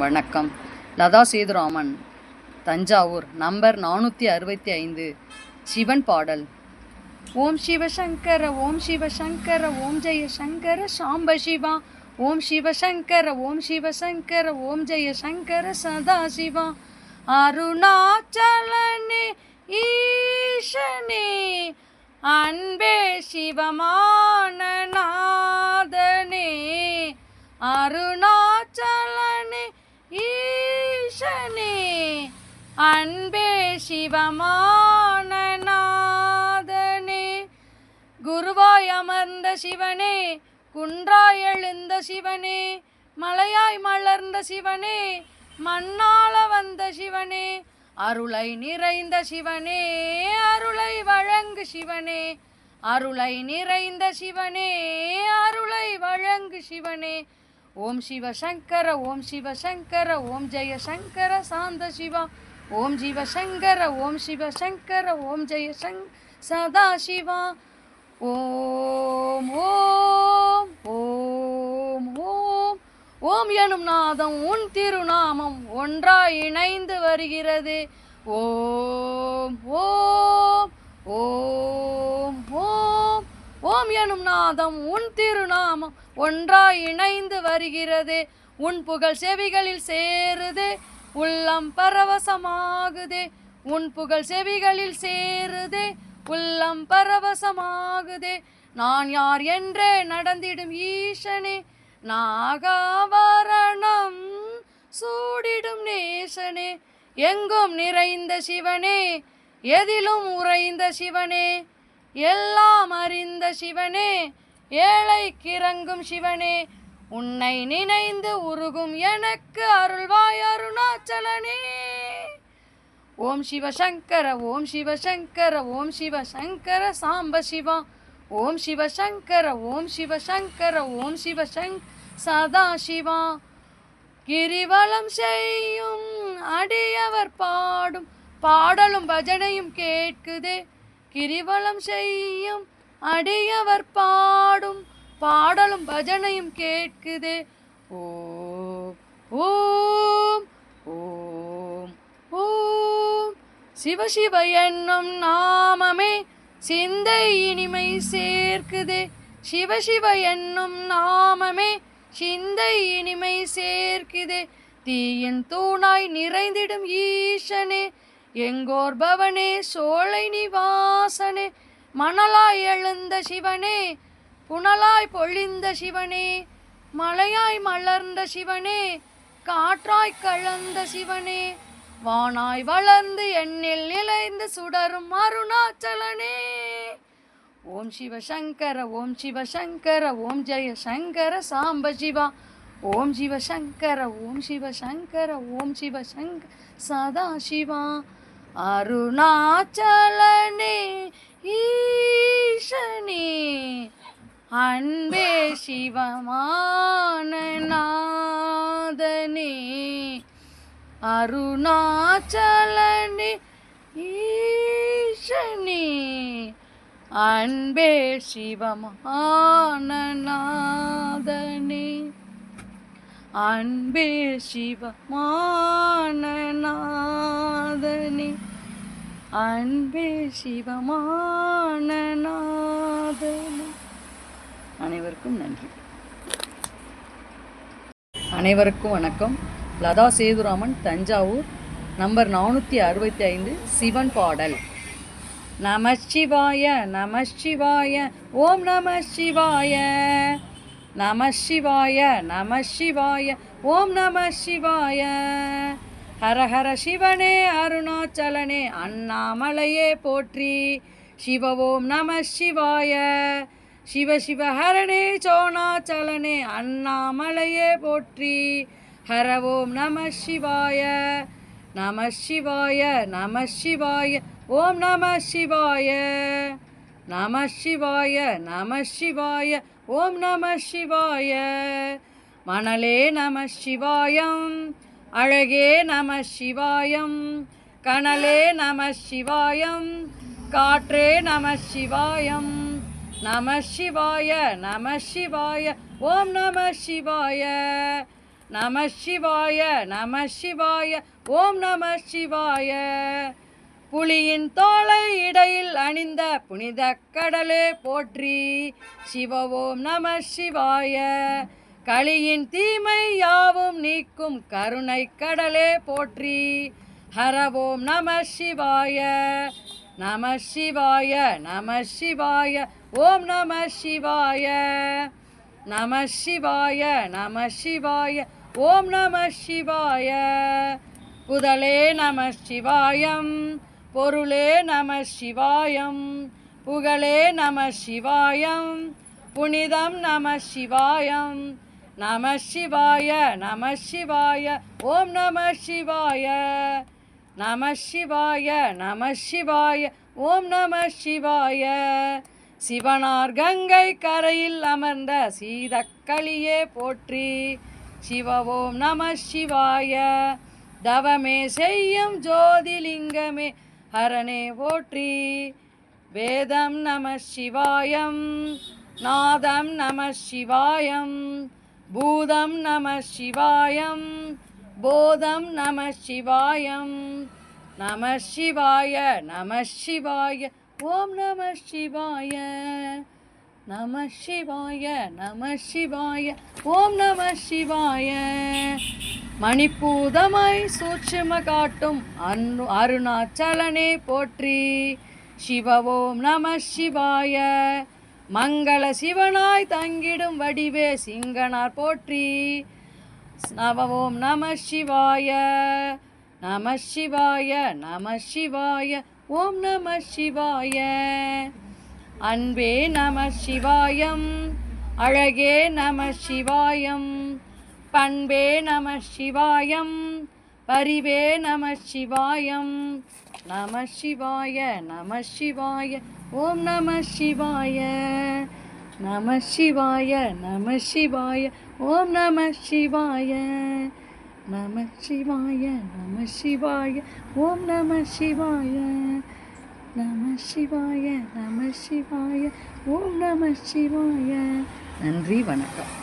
வணக்கம். லதா சேதுராமன் தஞ்சாவூர் நம்பர் நானூற்றி அறுபத்தி ஐந்து சிவன் பாடல். ஓம் சிவசங்கர ஓம் சிவசங்கர ஓம் ஜெய சங்கர சாம்ப சிவா. ஓம் சிவசங்கர ஓம் சிவசங்கர ஓம் ஜெய சங்கர சதா சிவா. அருணாச்சலனே ஈசனே அன்பே சிவமான நாதனே அருணா அன்பே சிவமான நாதனே குருவாய் அமர்ந்த சிவனே குன்றாய் எழுந்த சிவனே மலையாய் மலர்ந்த சிவனே மண்ணால வந்த சிவனே அருளை நிறைந்த சிவனே அருளை வழங்கு சிவனே அருளை நிறைந்த சிவனே அருளை வழங்கு சிவனே. ஓம் சிவ சங்கர ஓம் சிவ சங்கர ஓம் ஜெய சங்கர சாந்த சிவா. ஓம் ஜீவ சங்கர ஓம் சிவசங்கர ஓம் ஜெய சங் சதா சிவா ஓம் ஓம் ஓம் ஓம். ஓம் எனும் நாதம் உன் திருநாமம் ஒன்றாய் இணைந்து வருகிறது. ஓம் ஓம் ஓம் ஓம். ஓம் எனும் நாதம் உன் திருநாமம் ஒன்றாய் இணைந்து வருகிறது. உன் புகழ் செவிகளில் சேருது. உள்ளம் பரவசமாகுதே. உன் புகழ் செவிகளில் சேருதே. உள்ளம் பரவசமாகுதே. நான் யார் என்றே நடந்திடும் ஈசனே. நாகாவரணம் சூடிடும் நேசனே. எங்கும் நிறைந்த சிவனே. எதிலும் உறைந்த சிவனே. எல்லாம் அறிந்த சிவனே. ஏழை கிறங்கும் சிவனே. உன்னை நினைந்து உருகும் எனக்கு அருள்வாய் அருணாச்சலனே. ஓம் சிவசங்கர ஓம் சிவசங்கர ஓம் சிவசங்கர சாம்ப சிவா. ஓம் சிவசங்கர ஓம் சிவசங்கர ஓம் சிவசங் சதா சிவா. கிரிவலம் செய்யும் அடியவர் பாடும் பாடலும் பஜனையும் கேட்குதே. கிரிவலம் செய்யும் அடியவர் பாடும் பாடலும் பஜனையும் கேட்குதே. ஓம் ஓம் ஓம் ஓம். சிவ சிவ என்னும் நாமமே சிந்தை இனிமை சேர்க்குதே. சிவ சிவ என்னும் நாமமே சிந்தை இனிமை சேர்க்குதே. தீயின் தூணாய் நிறைந்திடும் ஈசனே எங்கோர் பவனே சோலை நிவாசனே. மணலாய் எழுந்த சிவனே புனலாய் பொழிந்த சிவனே மலையாய் மலர்ந்த சிவனே காற்றாய் கலந்த சிவனே வானாய் வளர்ந்து எண்ணில் நிலைந்து சுடரும் அருணாச்சலனே. ஓம் சிவ சங்கர ஓம் சிவ சங்கர ஓம் ஜெய சங்கர சாம்ப சிவா ஓம் சிவசங்கர ஓம் சிவ சங்கர ஓம் சிவசங்க சதா சிவா அருணாச்சலனே ஈசனே. அன்பே சிவமான நாதனே அருணாச்சலனே ஈசனே அன்பே சிவமான நாதனே அன்பே சிவமான நாதனே அன்பே சிவமான நாதனே அனைவருக்கும் நன்றி. அனைவருக்கும் வணக்கம். லதா சேதுராமன் தஞ்சாவூர் நம்பர் நானூற்றி அறுபத்தி ஐந்து சிவன் பாடல். நம சிவாய நம சிவாய ஓம் நம சிவாய நம சிவாய நம சிவாய ஓம் நம சிவாய ஹர ஹர சிவனே அருணாச்சலனே அண்ணாமலையே போற்றி. சிவ ஓம் நம சிவாய சிவ சிவஹரணே சோனாச்சலனே அண்ணாமலையே போற்றி. ஹர ஓம் நம சிவாய நம சிவாய நம சிவாய ஓம் நம சிவாய நம சிவாய நம சிவாய ஓம் நம சிவாய. மணலே நம சிவாயம் அழகே நம சிவாயம் கனலே நம சிவாயம் காற்றே நம சிவாயம். நம சிவாய நம சிவாய ஓம் நம சிவாய நம சிவாய நம சிவாய ஓம் நம சிவாய. புலியின் தோலை இடையில் அணிந்த புனித கடலே போற்றி சிவ ஓம் நம சிவாய. களியின் தீமை யாவும் நீக்கும் கருணை கடலே போற்றி ஹர ஓம் நம சிவாய. நம சிவாய நம சிவாய ஓம் நம சிவாய. நம சிவாய நம சிவாய ஓம் நம சிவாய. புதலே நம சிவாயம் பொருளே நம சிவாயம் புகழே நம சிவாயம் புனிதம் நம சிவாயம். நம சிவாய நம சிவாய ஓம் நம சிவாய. நம சிவாய நம சிவாய ஓம் நம சிவாய. சிவனார் கங்கை கரையில் அமர்ந்த சீதக்களியே போற்றி. சிவ ஓம் நம சிவாய. தவமே செய்யும் ஜோதிலிங்கமே ஹரனே போற்றி. வேதம் நம சிவாயம் நாதம் நம சிவாயம் பூதம் நம சிவாயம் போதம் நம சிவாயம் நம சிவாய நம சிவாய ஓம் நம சிவாய நம சிவாய நம சிவாய ஓம் நம சிவாய மணிப்பூதமாய் சூட்சும காட்டும் அன்னு அருணாச்சலனே போற்றி. சிவ ஓம் நம சிவாய. மங்கள சிவனாய் தங்கிடும் வடிவே சிங்கனார் போற்றி. நவ ஓம் நம சிவாய நம சிவாய நம சிவாய ஓம் நம சிவாய அன்பே நம சிவாயம் அழகே நம சிவாயம் பண்பே நம சிவாயம் பரிவே நம சிவாயம் நம சிவாய நம சிவாய ஓம் நம சிவாய நம சிவாய நம சிவாய ஓம் நம சிவாய. நம சிவாய நம சிவாய ஓம் நம சிவாய. நம சிவாய நம சிவாய ஓம் நம சிவாய. நன்றி வணக்கம்.